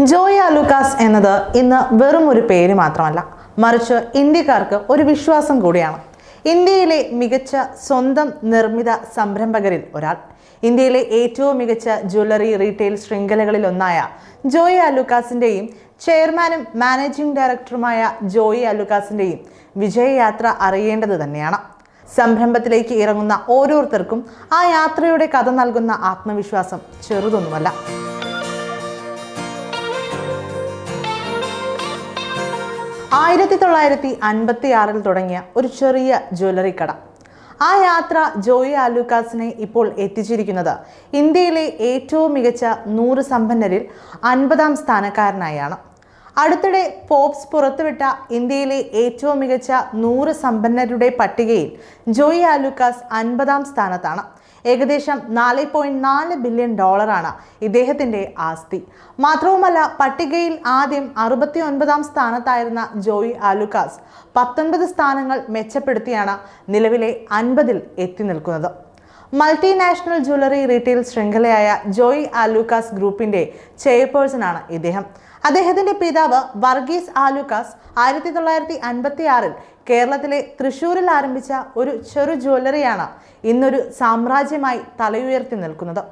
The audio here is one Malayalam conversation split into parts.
ജോയ അലൂക്കാസ് എന്നത് ഇന്ന് വെറും ഒരു പേര് മാത്രമല്ല. മറിച്ച് ഇന്ത്യക്കാർക്ക് ഒരു വിശ്വാസം കൂടിയാണ്. ഇന്ത്യയിലെ മികച്ച സ്വന്തം നിർമ്മിത സംരംഭകരിൽ ഒരാൾ. ഇന്ത്യയിലെ ഏറ്റവും മികച്ച ജ്വല്ലറി റീറ്റെയിൽ ശൃംഖലകളിൽ ഒന്നായ ജോയി അലുക്കാസിന്റെയും ചെയർമാനും മാനേജിംഗ് ഡയറക്ടറുമായ ജോയി അലുക്കാസിന്റെയും വിജയയാത്ര അറിയേണ്ടത് തന്നെയാണ്. സംരംഭത്തിലേക്ക് ഇറങ്ങുന്ന ഓരോരുത്തർക്കും ആ യാത്രയുടെ കഥ നൽകുന്ന ആത്മവിശ്വാസം ചെറുതൊന്നുമല്ല. ആയിരത്തി തൊള്ളായിരത്തി അൻപത്തി ആറിൽ തുടങ്ങിയ ഒരു ചെറിയ ജ്വല്ലറി കട. ആ യാത്ര ജോയി ആലൂക്കാസിനെ ഇപ്പോൾ എത്തിച്ചിരിക്കുന്നത് ഇന്ത്യയിലെ ഏറ്റവും മികച്ച നൂറ് സമ്പന്നരിൽ അൻപതാം സ്ഥാനക്കാരനായാണ്. അടുത്തിടെ ഫോബ്സ് പുറത്തുവിട്ട ഇന്ത്യയിലെ ഏറ്റവും മികച്ച നൂറ് സമ്പന്നരുടെ പട്ടികയിൽ ജോയി ആലൂക്കാസ് അൻപതാം സ്ഥാനത്താണ്. ഏകദേശം നാല് പോയിന്റ് നാല് ബില്യൺ ഡോളറാണ് ഇദ്ദേഹത്തിന്റെ ആസ്തി. മാത്രവുമല്ല പട്ടികയിൽ ആദ്യം അറുപത്തി ഒൻപതാം സ്ഥാനത്തായിരുന്ന ജോയി ആലുക്കാസ് പത്തൊൻപത് സ്ഥാനങ്ങൾ മെച്ചപ്പെടുത്തിയാണ് നിലവിലെ അൻപതിൽ എത്തി നിൽക്കുന്നത്. മൾട്ടിനാഷണൽ ജ്വല്ലറി റീറ്റെയിൽ ശൃംഖലയായ ജോയ് ആലൂക്കാസ് ഗ്രൂപ്പിന്റെ ചെയർപേഴ്സണാണ് ഇദ്ദേഹം. അദ്ദേഹത്തിന്റെ പിതാവ് വർഗീസ് ആലൂക്കാസ് ആയിരത്തി തൊള്ളായിരത്തി അൻപത്തി ആറിൽ കേരളത്തിലെ തൃശൂരിൽ ആരംഭിച്ച ഒരു ചെറു ജ്വല്ലറിയാണ് ഇന്നൊരു സാമ്രാജ്യമായി തലയുയർത്തി നിൽക്കുന്നത്.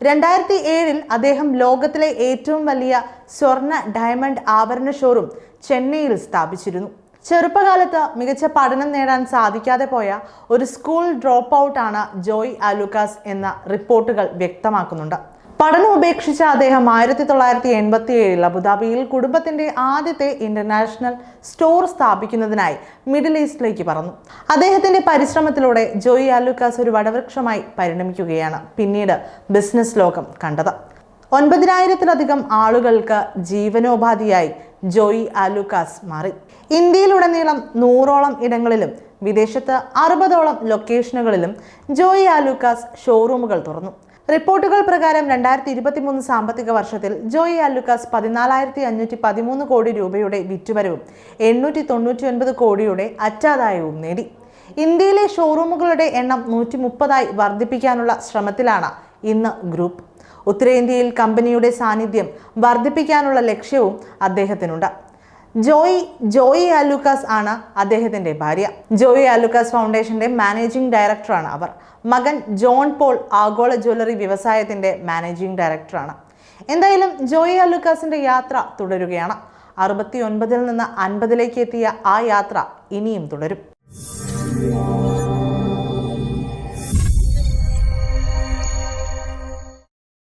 രണ്ടായിരത്തി ഏഴിൽ അദ്ദേഹം ലോകത്തിലെ ഏറ്റവും വലിയ സ്വർണ ഡയമണ്ട് ആഭരണ ഷോറൂം ചെന്നൈയിൽ സ്ഥാപിച്ചിരുന്നു. ചെറുപ്പകാലത്ത് മികച്ച പഠനം നേടാൻ സാധിക്കാതെ പോയ ഒരു സ്കൂൾ ഡ്രോപ്പ് ഔട്ടാണ് ജോയ് അലൂക്കാസ് എന്ന റിപ്പോർട്ടുകൾ വ്യക്തമാക്കുന്നുണ്ട്. പഠനം ഉപേക്ഷിച്ച അദ്ദേഹം ആയിരത്തി തൊള്ളായിരത്തി എൺപത്തി ഏഴിൽ അബുദാബിയിൽ കുടുംബത്തിന്റെ ആദ്യത്തെ ഇന്റർനാഷണൽ സ്റ്റോർ സ്ഥാപിക്കുന്നതിനായി മിഡിൽ ഈസ്റ്റിലേക്ക് പറന്നു. അദ്ദേഹത്തിന്റെ പരിശ്രമത്തിലൂടെ ജോയി അലൂക്കാസ് ഒരു വടവൃക്ഷമായി പരിണമിക്കുകയാണ് പിന്നീട് ബിസിനസ് ലോകം കണ്ടത്. ഒൻപതിനായിരത്തിലധികം ആളുകൾക്ക് ജീവനോപാധിയായി ജോയി ആലുക്കാസ് മാറി. ഇന്ത്യയിലുടനീളം നൂറോളം ഇടങ്ങളിലും വിദേശത്ത് അറുപതോളം ലൊക്കേഷനുകളിലും ജോയി ആലുക്കാസ് ഷോറൂമുകൾ തുറന്നു. റിപ്പോർട്ടുകൾ പ്രകാരം രണ്ടായിരത്തി ഇരുപത്തി മൂന്ന് സാമ്പത്തിക വർഷത്തിൽ ജോയി ആലുക്കാസ് പതിനാലായിരത്തി അഞ്ഞൂറ്റി പതിമൂന്ന് കോടി രൂപയുടെ വിറ്റുവരവും എണ്ണൂറ്റി തൊണ്ണൂറ്റി ഒൻപത് കോടിയുടെ അറ്റാദായവും നേടി. ഇന്ത്യയിലെ ഷോറൂമുകളുടെ എണ്ണം നൂറ്റി മുപ്പതായി വർദ്ധിപ്പിക്കാനുള്ള ശ്രമത്തിലാണ് ഇന്ന് ഗ്രൂപ്പ്. ഉത്തരേന്ത്യയിൽ കമ്പനിയുടെ സാന്നിധ്യം വർദ്ധിപ്പിക്കാനുള്ള ലക്ഷ്യവും അദ്ദേഹത്തിനുണ്ട്. ജോയി ജോയി ആലൂക്കാസ് ആണ് അദ്ദേഹത്തിന്റെ ഭാര്യ. ജോയി ആലൂക്കാസ് ഫൗണ്ടേഷന്റെ മാനേജിംഗ് ഡയറക്ടറാണ് അവർ. മകൻ ജോൺ പോൾ ആഗോള ജ്വല്ലറി വ്യവസായത്തിന്റെ മാനേജിംഗ് ഡയറക്ടറാണ്. എന്തായാലും ജോയി ആലൂക്കാസിന്റെ യാത്ര തുടരുകയാണ്. അറുപത്തി ഒൻപതിൽ നിന്ന് അൻപതിലേക്ക് എത്തിയ ആ യാത്ര ഇനിയും തുടരും.